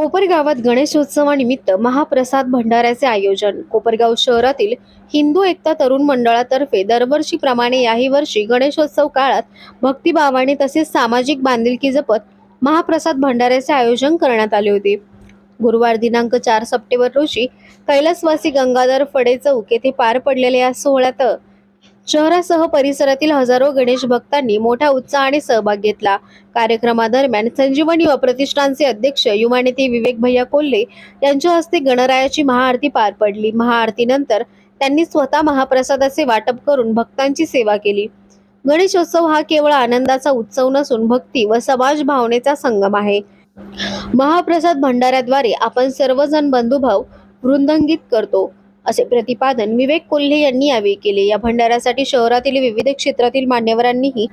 कोपरगावात गणेशोत्सवानिमित्त महाप्रसाद भंडाऱ्याचे आयोजन. कोपरगाव शहरातील हिंदू एकता तरुण मंडळातर्फे दरवर्षीप्रमाणे याही वर्षी गणेशोत्सव काळात भक्तिभावाने तसेच सामाजिक बांधिलकी जपत महाप्रसाद भंडाऱ्याचे आयोजन करण्यात आले होते. गुरुवार दिनांक चार सप्टेंबर रोजी कैलासवासी गंगाधर फडे चौक येथे पार पडलेल्या या सोहळ्यात शहरासह परिसरातील हजारो गणेश भक्तांनी मोठ्या उत्साहाने सहभाग घेतला. कार्यक्रमादरम्यान संजीवनी व प्रतिष्ठानचे अध्यक्ष युमानेते विवेक भैया कोल्हे यांच्या हस्ते गणरायाची महाआरती पार पडली. महाआरतीनंतर त्यांनी स्वतः महाप्रसादाचे वाटप करून भक्तांची सेवा केली. गणेशोत्सव हा केवळ आनंदाचा उत्सव नसून भक्ती व समाज भावनेचा संगम आहे. महाप्रसाद भंडाऱ्याद्वारे आपण सर्वजण बंधुभाव वृंदंगित करतो. असे प्रतिपादन विवेक कोल्हे यांनी यावेळी केले. या भंडाऱ्यासाठी शहरातील विविध क्षेत्रातील मान्यवरांनीही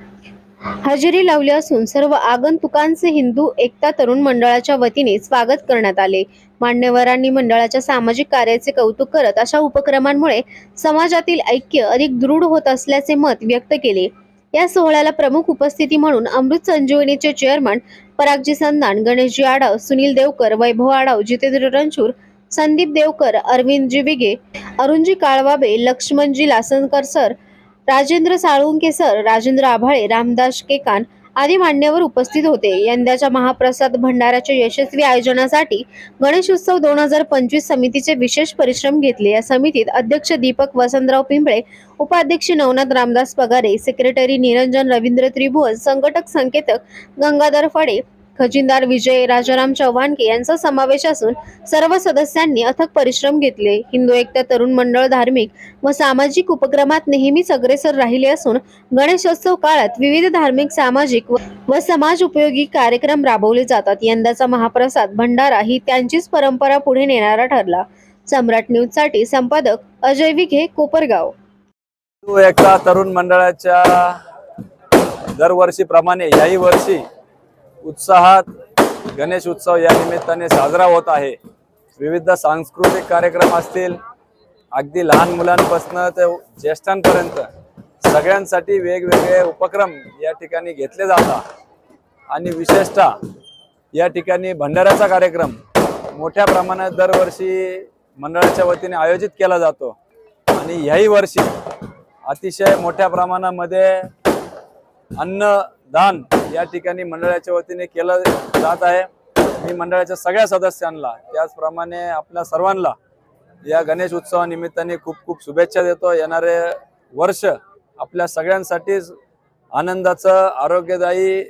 हजेरी लावली असून सर्व आगंतुकांचे हिंदू एकता तरुण मंडळाच्या वतीने स्वागत करण्यात आले. मान्यवरांनी मंडळाच्या सामाजिक कार्याचे कौतुक करत अशा उपक्रमांमुळे समाजातील ऐक्य अधिक दृढ होत असल्याचे मत व्यक्त केले. या सोहळ्याला प्रमुख उपस्थिती म्हणून अमृत संजीवनीचे chairman Paragji Sandan Ganeshji Adav Sunil Devkar Vaibhav Adav Jitendra Ranshur Sandeep Devkar Arvindji Vige Arunji Kalwabe Laxmanji Lasankar sir Rajendra Salunke sir Rajendra Abhale Ramdas Kekan आदी मान्यवर उपस्थित होते. यंदाच्या महाप्रसाद भंडाऱ्याच्या यशस्वी आयोजनासाठी गणेशोत्सव दोन हजार पंचवीस समितीचे विशेष परिश्रम घेतले. या समितीत अध्यक्ष दीपक वसंतराव पिंपळे उपाध्यक्ष नवनाथ रामदास पगारे सेक्रेटरी निरंजन रवींद्र त्रिभुवन संघटक संकेतक गंगाधर फडे खजिनदार विजय राजाराम चव्हाणके यांचा समावेश असून सर्व सदस्यांनी अथक परिश्रम घेतले. हिंदू एकता तरुण मंडळ धार्मिक व सामाजिक उपक्रमात नेहमीच अग्रेसर राहिले असून गणेशोत्सव काळात विविध धार्मिक सामाजिक व- समाज उपयोगी कार्यक्रम राबवले जातात. यंदाचा महाप्रसाद भंडारा ही त्यांचीच परंपरा पुढे नेणारा ठरला. सम्राट न्यूजसाठी संपादक अजय विघे कोपरगाव. एकता तरुण मंडळाच्या दरवर्षीप्रमाणे याही वर्षी उत्साहात गणेश उत्सव या निमित्ताने साजरा होत आहे. विविध सांस्कृतिक कार्यक्रम असतील. अगदी लहान मुलांपासनं ते ज्येष्ठांपर्यंत सगळ्यांसाठी वेगवेगळे उपक्रम या ठिकाणी घेतले जातात. आणि विशेषतः या ठिकाणी भंडाऱ्याचा कार्यक्रम मोठ्या प्रमाणात दरवर्षी मंडळाच्या वतीने आयोजित केला जातो. आणि याही वर्षी अतिशय मोठ्या प्रमाणामध्ये अन्नदान या ठिकाणी मंडळाच्या वतीने केलं जात आहे. मी मंडळाच्या सगळ्या सदस्यांना त्याचप्रमाणे आपल्या सर्वांना या गणेश उत्सवानिमित्ताने खूप खूप शुभेच्छा देतो. येणारे वर्ष आपल्या सगळ्यांसाठीच आनंदाचं आरोग्यदायी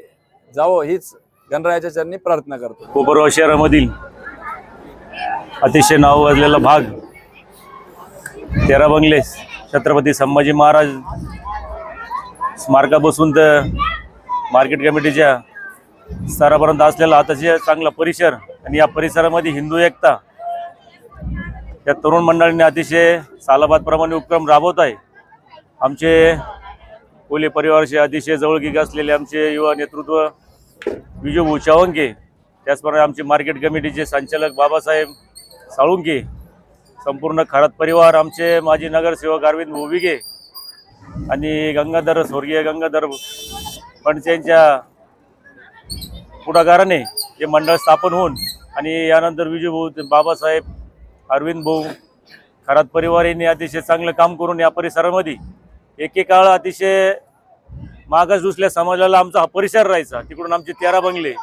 जावं हीच गणरायाच्या चरणी प्रार्थना करतो. कोपरगाव शहरामधील अतिशय नाव वाजलेला भाग तेरा बंगले छत्रपती संभाजी महाराज स्मारकापासून तर मार्केट कमिटीच्या स्तरापर्यंत असलेला अतिशय चांगला परिसर आणि या परिसरामध्ये हिंदू एकता या तरुण मंडळींनी अतिशय सालाबादप्रमाणे उपक्रम राबवत आहे. आमचे कोले परिवाराचे अतिशय जवळगीक असलेले आमचे युवा नेतृत्व विजू भूचावंके त्याचप्रमाणे आमचे मार्केट कमिटीचे संचालक बाबासाहेब साळुंके संपूर्ण खरात परिवार आमचे माजी नगरसेवक अरविंद भोविगे आणि गंगाधर स्वर्गीय गंगाधर पंच पुढाकाराने हे मंडळ स्थापन होऊन आणि यानंतर विजयभाऊ ते बाबासाहेब अरविंद भाऊ खरात परिवार यांनी अतिशय चांगलं काम करून या परिसरामध्ये एकेकाळ अतिशय मागास दुसऱ्या समाजाला आमचा हा परिसर राहायचा. तिकडून आमचे तेरा बंगले.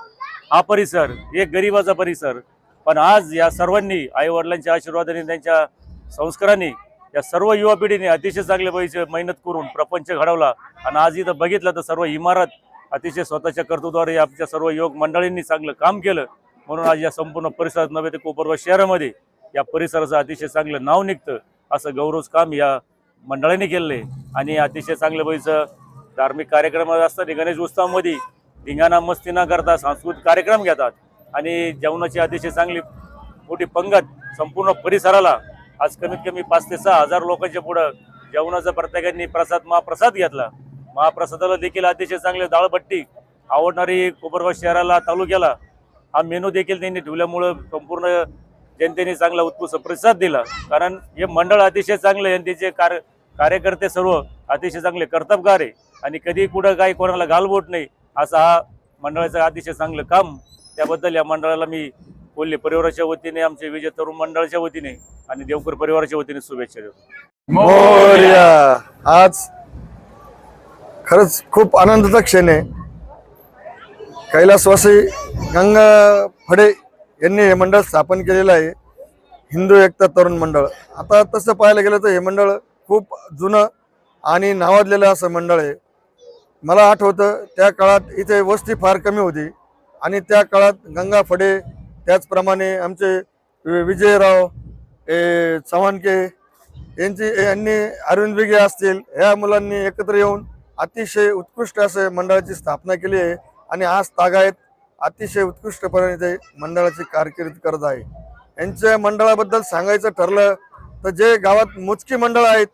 हा परिसर एक गरिबाचा परिसर. पण आज या सर्वांनी आईवडिलांच्या आशीर्वादाने त्यांच्या संस्कारांनी या सर्व युवा पिढीने अतिशय चांगले पैसे मेहनत करून प्रपंच घडवला. आणि आज इथं बघितलं तर सर्व इमारत अतिशय स्वतःच्या कर्तृत्वाद्वारे आमच्या सर्व युवक मंडळींनी चांगलं काम केलं. म्हणून आज या संपूर्ण परिसरात नव्हे ते कोपरगाव शहरामध्ये या परिसराचं अतिशय चांगलं नाव निघतं. असं गौरवच काम या मंडळाने केलेलं आहे आणि अतिशय चांगलं पैसं धार्मिक कार्यक्रम असतात. गणेश उत्सवामध्ये धिंगाणा मस्ती न करता सांस्कृतिक कार्यक्रम घेतात. आणि जेवणाची अतिशय चांगली मोठी पंगत संपूर्ण परिसराला आज कमीत कमी पाच ते सहा हजार लोकांच्या पुढं जेवणाचा प्रत्येकाने प्रसाद महाप्रसाद घेतला. महाप्रसादाला देखील अतिशय चांगले दाळबट्टी आवडणारी कोपरगाव शहराला तालुक्याला हा मेनू देखील त्यांनी ठेवल्यामुळं संपूर्ण जनतेने चांगला उत्कृष्ट प्रतिसाद दिला. कारण हे मंडळ अतिशय चांगलं आणि त्याचे कार्य कार्यकर्ते सर्व अतिशय चांगले कर्तबगार आहे. आणि कधी कुठं काही कोणाला घालबोट नाही असं हा मंडळाचं अतिशय चांगलं काम. त्याबद्दल या मंडळाला मी कोल्हे परिवाराच्या वतीने आमच्या विजय तरुण मंडळाच्या वतीने आणि देवकर परिवाराच्या वतीने शुभेच्छा देतो. आज खरंच खूप आनंदाचा क्षण आहे. कैलासवासी गंगा फडे यांनी हे मंडळ स्थापन केलेलं आहे. हिंदू एकता तरुण मंडळ. आता तसं पाहायला गेलं तर हे मंडळ खूप जुनं आणि नावाजलेलं असं मंडळ आहे. मला आठवतं त्या काळात इथे वस्ती फार कमी होती आणि त्या काळात गंगा फडे त्याचप्रमाणे आमचे वि- विजयराव ए, चव्हाणके यांची यांनी अरविंद बिगे असतील ह्या मुलांनी एकत्र येऊन अतिशय उत्कृष्ट असे मंडळाची स्थापना केली आहे आणि आज तागायत अतिशय उत्कृष्टपणे ते मंडळाची कारकीर्द करत आहे. यांच्या मंडळाबद्दल सांगायचं ठरलं तर जे गावात मोजकी मंडळ आहेत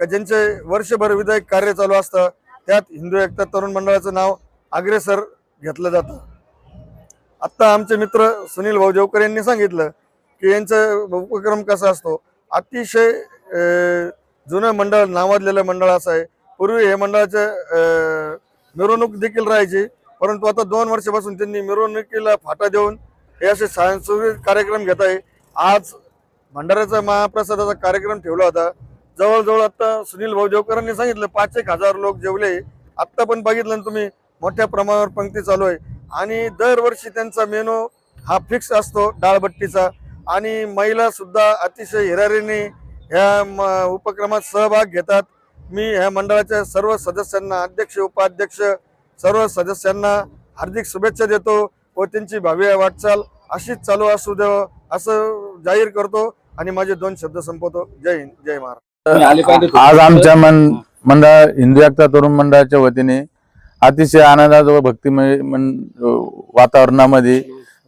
का ज्यांचे वर्षभर विधायक कार्य चालू असतं त्यात हिंदू एकता तरुण मंडळाचं नाव अग्रेसर घेतलं जातं. आत्ता आमचे मित्र सुनील भाऊ देवकर यांनी सांगितलं की यांचा उपक्रम कसा असतो? अतिशय जुनं मंडळ नावाजलेलं मंडळ असं आहे. पूर्वी हे मंडळाचं मिरवणूक देखील राहायची परंतु आता दोन वर्षापासून त्यांनी मिरवणुकीला फाटा देऊन हे असे सांस्कृतिक कार्यक्रम घेत आहे. आज भंडाऱ्याचा महाप्रसादाचा कार्यक्रम ठेवला होता. जवळजवळ आत्ता सुनील भाऊ देवकरांनी सांगितलं पाच एक हजार लोक जेवले. आत्ता पण बघितलं तुम्ही मोठ्या प्रमाणावर पंक्ती चालू आहे. आणि दरवर्षी त्यांचा मेनू हा फिक्स असतो डाळबट्टीचा. आणि महिला सुद्धा अतिशय हिरारीने ह्या म- उपक्रमात सहभाग घेतात. मी ह्या मंडळाच्या सर्व सदस्यांना अध्यक्ष उपाध्यक्ष सर्व सदस्यांना हार्दिक शुभेच्छा देतो व त्यांची भावी वाटचाल अशीच चालू असू द्यावं असं जाहीर करतो आणि माझे दोन शब्द संपवतो. जय हिंद जय महाराज आज आमच्या मन मंडळ हिंदू एकता तरुण मंडळाच्या वतीने अतिशय आनंदात व भक्तिमय मन म्हणजे, वातावरणामध्ये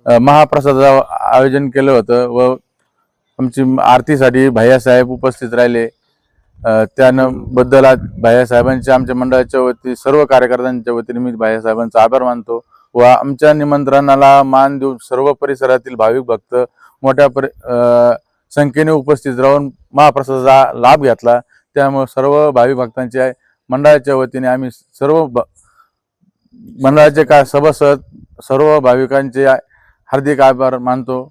महाप्रसादाचं आयोजन केलं होतं व आमची आरतीसाठी भैयासाहेब उपस्थित राहिले. अ, त्यानं बद्दल आज भैयासाहेबांच्या आमच्या मंडळाच्या वती सर्व कार्यकर्त्यांच्या वतीने मी भैयासाहेबांचा आभार मानतो व आमच्या निमंत्रणाला मान देऊन सर्व परिसरातील भाविक भक्त मोठ्या परि संख्येने उपस्थित राहून महाप्रसादाचा लाभ घेतला. त्यामुळे सर्व भाविक भक्तांचे मंडळाच्या वतीने आम्ही सर्व मंडळाचे का सभासद सर्व भाविकांचे हार्दिक आभार मानतो.